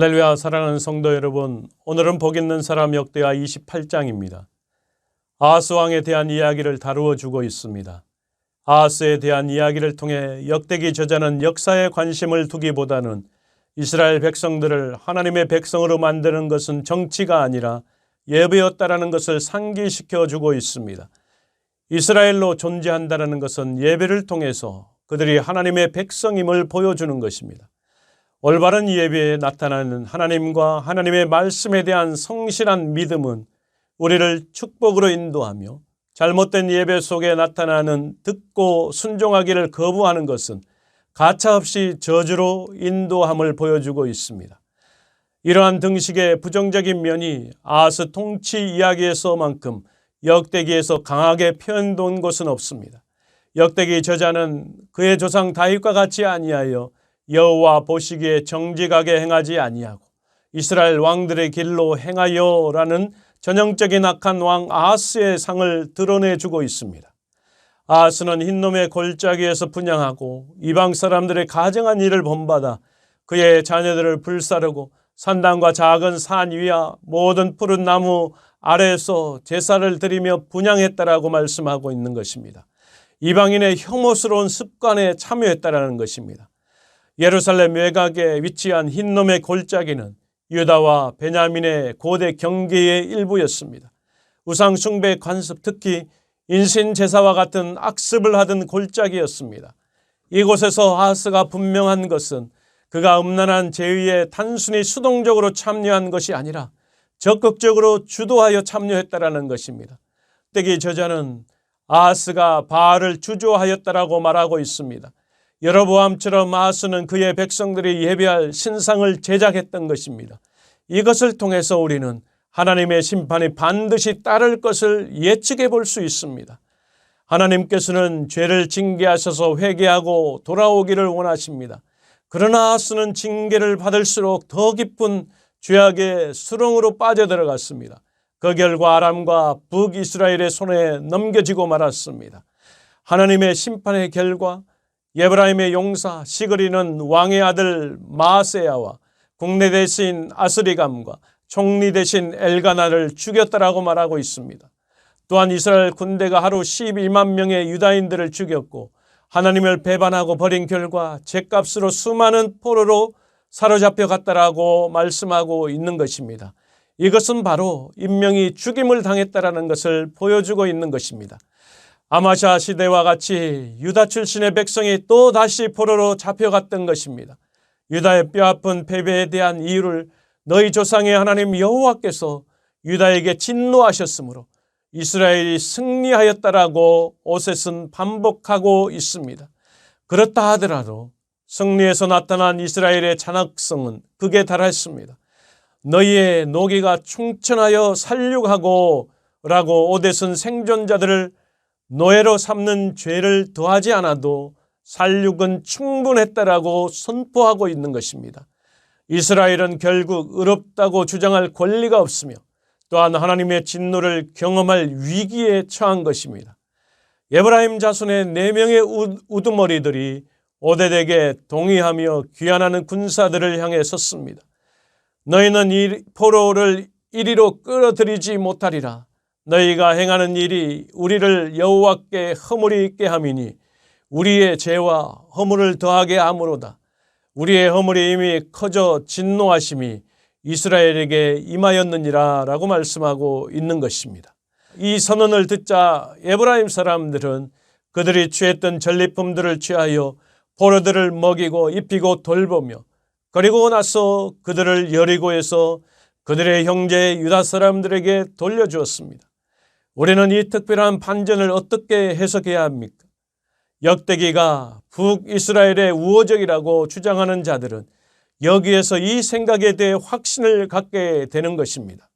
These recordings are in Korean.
할렐루야 사랑하는 성도 여러분 오늘은 복 있는 사람 역대하 28장입니다. 아하스 왕에 대한 이야기를 다루어 주고 있습니다. 아하스에 대한 이야기를 통해 역대기 저자는 역사에 관심을 두기보다는 이스라엘 백성들을 하나님의 백성으로 만드는 것은 정치가 아니라 예배였다라는 것을 상기시켜 주고 있습니다. 이스라엘로 존재한다는 것은 예배를 통해서 그들이 하나님의 백성임을 보여주는 것입니다. 올바른 예배에 나타나는 하나님과 하나님의 말씀에 대한 성실한 믿음은 우리를 축복으로 인도하며 잘못된 예배 속에 나타나는 듣고 순종하기를 거부하는 것은 가차없이 저주로 인도함을 보여주고 있습니다. 이러한 등식의 부정적인 면이 아하스 통치 이야기에서만큼 역대기에서 강하게 표현된 것은 없습니다. 역대기 저자는 그의 조상 다윗과 같이 아니하여 여호와 보시기에 정직하게 행하지 아니하고 이스라엘 왕들의 길로 행하여라는 전형적인 악한 왕 아하스의 상을 드러내 주고 있습니다. 아하스는 흰놈의 골짜기에서 분양하고 이방 사람들의 가정한 일을 본받아 그의 자녀들을 불사르고 산당과 작은 산 위와 모든 푸른 나무 아래에서 제사를 드리며 분양했다라고 말씀하고 있는 것입니다. 이방인의 혐오스러운 습관에 참여했다라는 것입니다. 예루살렘 외곽에 위치한 흰놈의 골짜기는 유다와 베냐민의 고대 경계의 일부였습니다. 우상 숭배 관습 특히 인신 제사와 같은 악습을 하던 골짜기였습니다. 이곳에서 하스가 분명한 것은 그가 음란한 제의에 단순히 수동적으로 참여한 것이 아니라 적극적으로 주도하여 참여했다라는 것입니다. 때기 저자는 아하스가 바알을 주조하였다라고 말하고 있습니다. 여러보암처럼 아하스는 그의 백성들이 예배할 신상을 제작했던 것입니다. 이것을 통해서 우리는 하나님의 심판이 반드시 따를 것을 예측해 볼 수 있습니다. 하나님께서는 죄를 징계하셔서 회개하고 돌아오기를 원하십니다. 그러나 아하스는 징계를 받을수록 더 깊은 죄악의 수렁으로 빠져들어갔습니다. 그 결과 아람과 북이스라엘의 손에 넘겨지고 말았습니다. 하나님의 심판의 결과 예브라임의 용사 시그리는 왕의 아들 마세야와 국내 대신 아스리감과 총리 대신 엘가나를 죽였다라고 말하고 있습니다. 또한 이스라엘 군대가 하루 12만 명의 유다인들을 죽였고 하나님을 배반하고 버린 결과 죗값으로 수많은 포로로 사로잡혀 갔다라고 말씀하고 있는 것입니다. 이것은 바로 인명이 죽임을 당했다라는 것을 보여주고 있는 것입니다. 아마샤 시대와 같이 유다 출신의 백성이 또 다시 포로로 잡혀갔던 것입니다. 유다의 뼈아픈 패배에 대한 이유를 너희 조상의 하나님 여호와께서 유다에게 진노하셨으므로 이스라엘이 승리하였다라고 오셋은 반복하고 있습니다. 그렇다 하더라도 승리에서 나타난 이스라엘의 잔악성은 극에 달했습니다. 너희의 노기가 충천하여 살육하고 라고 오데슨 생존자들을 노예로 삼는 죄를 더하지 않아도 살육은 충분했다라고 선포하고 있는 것입니다. 이스라엘은 결국 의롭다고 주장할 권리가 없으며 또한 하나님의 진노를 경험할 위기에 처한 것입니다. 에브라임 자손의 네 명의 우두머리들이 오데덱에 동의하며 귀환하는 군사들을 향해 섰습니다. 너희는 이 포로를 이리로 끌어들이지 못하리라. 너희가 행하는 일이 우리를 여호와께 허물이 있게 함이니 우리의 죄와 허물을 더하게 함으로다. 우리의 허물이 이미 커져 진노하심이 이스라엘에게 임하였느니라 라고 말씀하고 있는 것입니다. 이 선언을 듣자 에브라임 사람들은 그들이 취했던 전리품들을 취하여 포로들을 먹이고 입히고 돌보며 그리고 나서 그들을 여리고에서 그들의 형제 유다 사람들에게 돌려주었습니다. 우리는 이 특별한 반전을 어떻게 해석해야 합니까? 역대기가 북이스라엘의 우호적이라고 주장하는 자들은 여기에서 이 생각에 대해 확신을 갖게 되는 것입니다.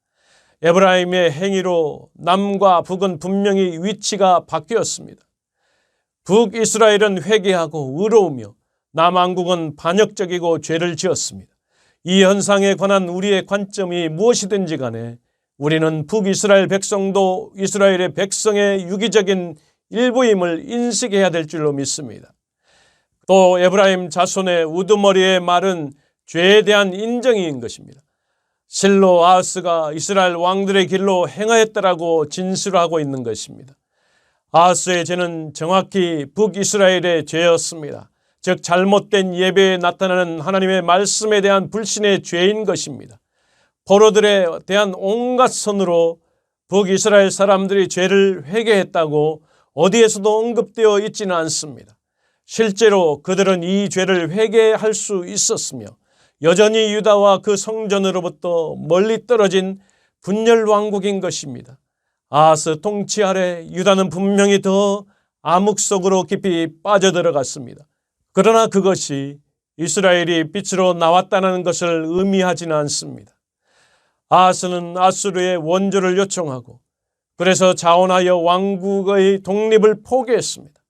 에브라임의 행위로 남과 북은 분명히 위치가 바뀌었습니다. 북이스라엘은 회개하고 의로우며 남왕국은 반역적이고 죄를 지었습니다. 이 현상에 관한 우리의 관점이 무엇이든지 간에 우리는 북이스라엘 백성도 이스라엘의 백성의 유기적인 일부임을 인식해야 될 줄로 믿습니다. 또 에브라임 자손의 우두머리의 말은 죄에 대한 인정인 것입니다. 실로 아하스가 이스라엘 왕들의 길로 행하였다라고 진술하고 있는 것입니다. 아하스의 죄는 정확히 북이스라엘의 죄였습니다. 즉 잘못된 예배에 나타나는 하나님의 말씀에 대한 불신의 죄인 것입니다. 포로들에 대한 온갖 선으로 북이스라엘 사람들이 죄를 회개했다고 어디에서도 언급되어 있지는 않습니다. 실제로 그들은 이 죄를 회개할 수 있었으며 여전히 유다와 그 성전으로부터 멀리 떨어진 분열 왕국인 것입니다. 아하스 통치 아래 유다는 분명히 더 암흑 속으로 깊이 빠져들어갔습니다. 그러나 그것이 이스라엘이 빛으로 나왔다는 것을 의미하지는 않습니다. 아하스는 아수르의 원조를 요청하고 그래서 자원하여 왕국의 독립을 포기했습니다.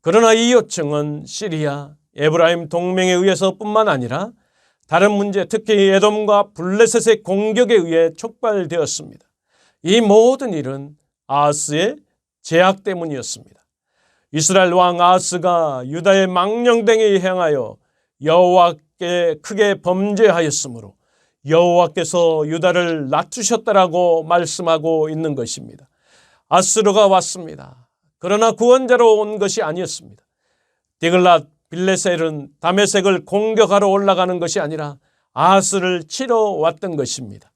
그러나 이 요청은 시리아, 에브라임 동맹에 의해서뿐만 아니라 다른 문제, 특히 에돔과 블레셋의 공격에 의해 촉발되었습니다. 이 모든 일은 아하스의 제약 때문이었습니다. 이스라엘 왕 아하스가 유다의 망령댕에 향하여 여호와께 크게 범죄하였으므로 여호와께서 유다를 낮추셨다라고 말씀하고 있는 것입니다. 아스르가 왔습니다. 그러나 구원자로 온 것이 아니었습니다. 디글랏 빌레셀은 다메섹을 공격하러 올라가는 것이 아니라 아스를 치러 왔던 것입니다.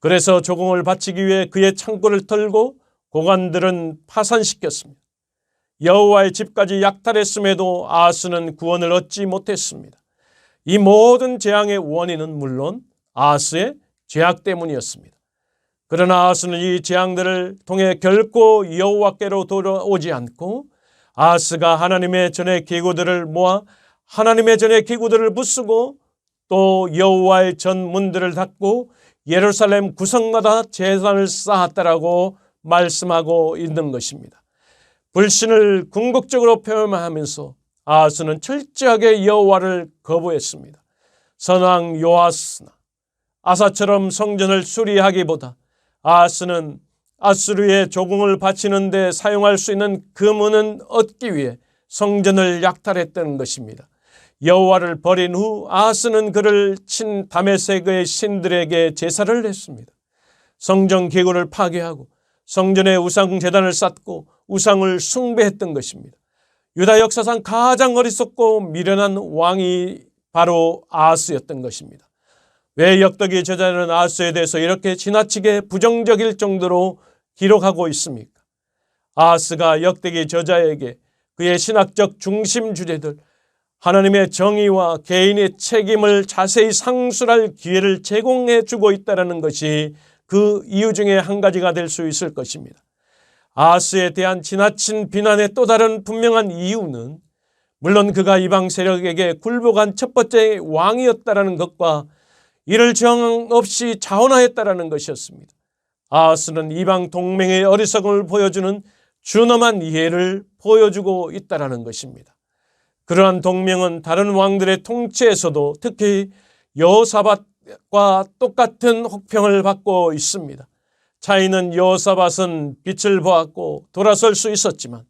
그래서 조공을 바치기 위해 그의 창고를 털고 고관들은 파산시켰습니다. 여호와의 집까지 약탈했음에도 아스는 구원을 얻지 못했습니다. 이 모든 재앙의 원인은 물론 아스의 죄악 때문이었습니다. 그러나 아스는 이 재앙들을 통해 결코 여호와께로 돌아오지 않고 아스가 하나님의 전의 기구들을 모아 하나님의 전의 기구들을 부수고 또 여호와의 전 문들을 닫고 예루살렘 구성마다 재산을 쌓았다라고 말씀하고 있는 것입니다. 불신을 궁극적으로 표현하면서 아스는 철저하게 여호와를 거부했습니다. 선왕 요아스나 아사처럼 성전을 수리하기보다 아스는 아스루의 조공을 바치는 데 사용할 수 있는 금은은 얻기 위해 성전을 약탈했던 것입니다. 여호와를 버린 후 아스는 그를 친 다메섹의 신들에게 제사를 했습니다. 성전 기구를 파괴하고 성전에 우상 재단을 쌓고 우상을 숭배했던 것입니다. 유다 역사상 가장 어리석고 미련한 왕이 바로 아스였던 것입니다. 왜 역덕의 저자는 아스에 대해서 이렇게 지나치게 부정적일 정도로 기록하고 있습니까? 아스가 역대기 저자에게 그의 신학적 중심 주제들, 하나님의 정의와 개인의 책임을 자세히 상술할 기회를 제공해 주고 있다는 것이 그 이유 중에 한 가지가 될 수 있을 것입니다. 아스에 대한 지나친 비난의 또 다른 분명한 이유는 물론 그가 이방 세력에게 굴복한 첫 번째 왕이었다라는 것과 이를 정 없이 자원하였다라는 것이었습니다. 아하스는 이방 동맹의 어리석음을 보여주는 준엄한 이해를 보여주고 있다라는 것입니다. 그러한 동맹은 다른 왕들의 통치에서도 특히 여호사밧과 똑같은 혹평을 받고 있습니다. 차이는 여호사밧은 빛을 보았고 돌아설 수 있었지만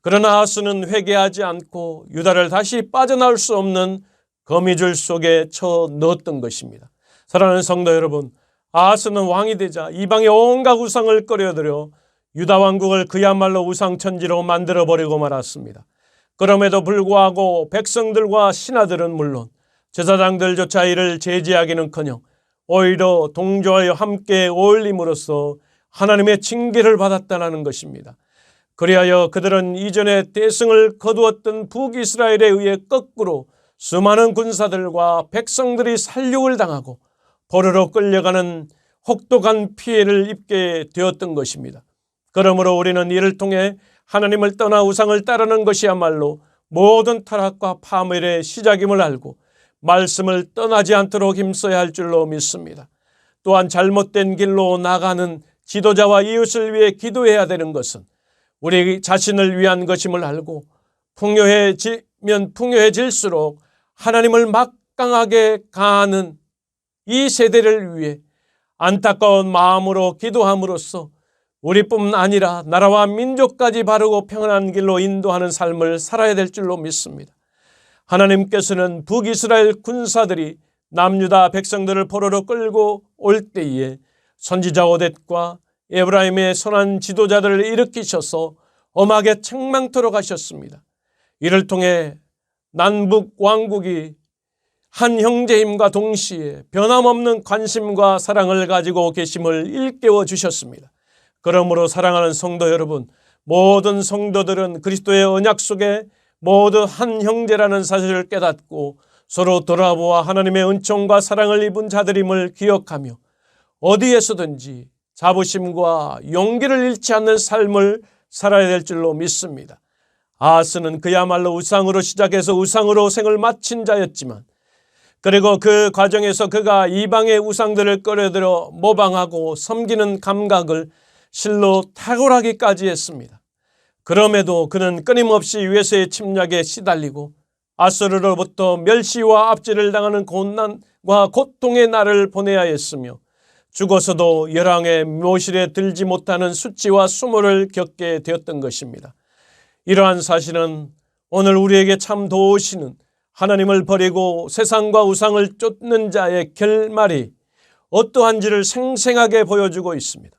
그러나 아하스는 회개하지 않고 유다를 다시 빠져나올 수 없는 거미줄 속에 쳐 넣었던 것입니다. 사랑하는 성도 여러분, 아하스는 왕이 되자 이방의 온갖 우상을 꺼려들여 유다 왕국을 그야말로 우상 천지로 만들어 버리고 말았습니다. 그럼에도 불구하고 백성들과 신하들은 물론 제사장들조차 이를 제지하기는커녕 오히려 동조하여 함께 어울림으로써 하나님의 징계를 받았다는 것입니다. 그리하여 그들은 이전에 대승을 거두었던 북이스라엘에 의해 거꾸로 수많은 군사들과 백성들이 살육을 당하고 포로로 끌려가는 혹독한 피해를 입게 되었던 것입니다. 그러므로 우리는 이를 통해 하나님을 떠나 우상을 따르는 것이야말로 모든 타락과 파멸의 시작임을 알고 말씀을 떠나지 않도록 힘써야 할 줄로 믿습니다. 또한 잘못된 길로 나가는 지도자와 이웃을 위해 기도해야 되는 것은 우리 자신을 위한 것임을 알고 풍요해지면 풍요해질수록 하나님을 막강하게 가하는 이 세대를 위해 안타까운 마음으로 기도함으로써 우리뿐 아니라 나라와 민족까지 바르고 평안한 길로 인도하는 삶을 살아야 될 줄로 믿습니다. 하나님께서는 북이스라엘 군사들이 남유다 백성들을 포로로 끌고 올 때에 선지자 오뎃과 에브라임의 선한 지도자들을 일으키셔서 엄하게 책망토록 하셨습니다. 이를 통해 남북 왕국이 한 형제임과 동시에 변함없는 관심과 사랑을 가지고 계심을 일깨워 주셨습니다. 그러므로 사랑하는 성도 여러분, 모든 성도들은 그리스도의 언약 속에 모두 한 형제라는 사실을 깨닫고 서로 돌아보아 하나님의 은총과 사랑을 입은 자들임을 기억하며 어디에서든지 자부심과 용기를 잃지 않는 삶을 살아야 될 줄로 믿습니다. 아스는 그야말로 우상으로 시작해서 우상으로 생을 마친 자였지만 그리고 그 과정에서 그가 이방의 우상들을 끌어들여 모방하고 섬기는 감각을 실로 탁월하기까지 했습니다. 그럼에도 그는 끊임없이 외세의 침략에 시달리고 아수르로부터 멸시와 압제를 당하는 고난과 고통의 날을 보내야 했으며 죽어서도 열왕의 묘실에 들지 못하는 수치와 수모를 겪게 되었던 것입니다. 이러한 사실은 오늘 우리에게 참 도우시는 하나님을 버리고 세상과 우상을 쫓는 자의 결말이 어떠한지를 생생하게 보여주고 있습니다.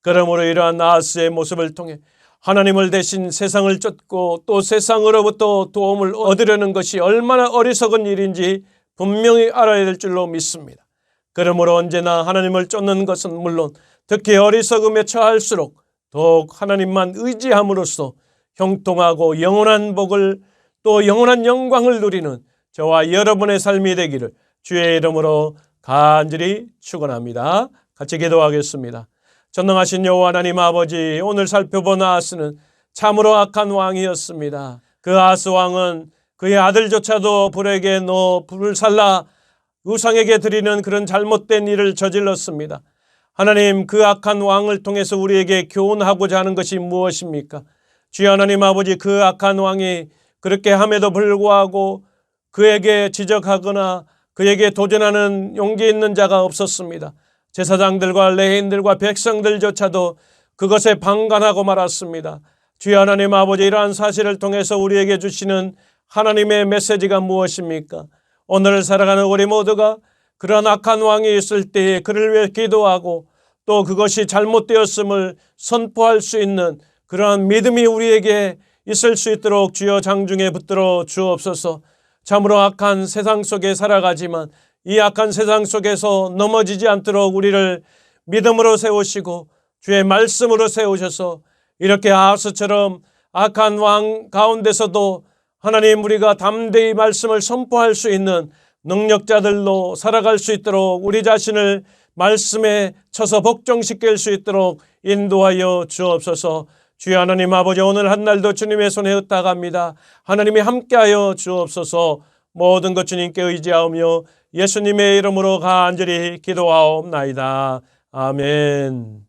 그러므로 이러한 나하스의 모습을 통해 하나님을 대신 세상을 쫓고 또 세상으로부터 도움을 얻으려는 것이 얼마나 어리석은 일인지 분명히 알아야 될 줄로 믿습니다. 그러므로 언제나 하나님을 쫓는 것은 물론 특히 어리석음에 처할수록 더욱 하나님만 의지함으로써 형통하고 영원한 복을 또 영원한 영광을 누리는 저와 여러분의 삶이 되기를 주의 이름으로 간절히 축원합니다. 같이 기도하겠습니다. 전능하신 여호와 하나님 아버지 오늘 살펴본 아스는 참으로 악한 왕이었습니다. 그 아스 왕은 그의 아들조차도 불에게 넣어 불을 살라 우상에게 드리는 그런 잘못된 일을 저질렀습니다. 하나님 그 악한 왕을 통해서 우리에게 교훈하고자 하는 것이 무엇입니까? 주여 하나님 아버지 그 악한 왕이 그렇게 함에도 불구하고 그에게 지적하거나 그에게 도전하는 용기 있는 자가 없었습니다. 제사장들과 레인들과 백성들조차도 그것에 방관하고 말았습니다. 주여 하나님 아버지 이러한 사실을 통해서 우리에게 주시는 하나님의 메시지가 무엇입니까? 오늘 살아가는 우리 모두가 그런 악한 왕이 있을 때에 그를 위해 기도하고 또 그것이 잘못되었음을 선포할 수 있는 그러한 믿음이 우리에게 있을 수 있도록 주여 장중에 붙들어 주옵소서. 참으로 악한 세상 속에 살아가지만 이 악한 세상 속에서 넘어지지 않도록 우리를 믿음으로 세우시고 주의 말씀으로 세우셔서 이렇게 아하스처럼 악한 왕 가운데서도 하나님 우리가 담대히 말씀을 선포할 수 있는 능력자들로 살아갈 수 있도록 우리 자신을 말씀에 쳐서 복종시킬 수 있도록 인도하여 주옵소서 주여 하나님 아버지 오늘 한 날도 주님의 손에 흩다갑니다. 하나님이 함께하여 주옵소서 모든 것 주님께 의지하오며 예수님의 이름으로 간절히 기도하옵나이다. 아멘.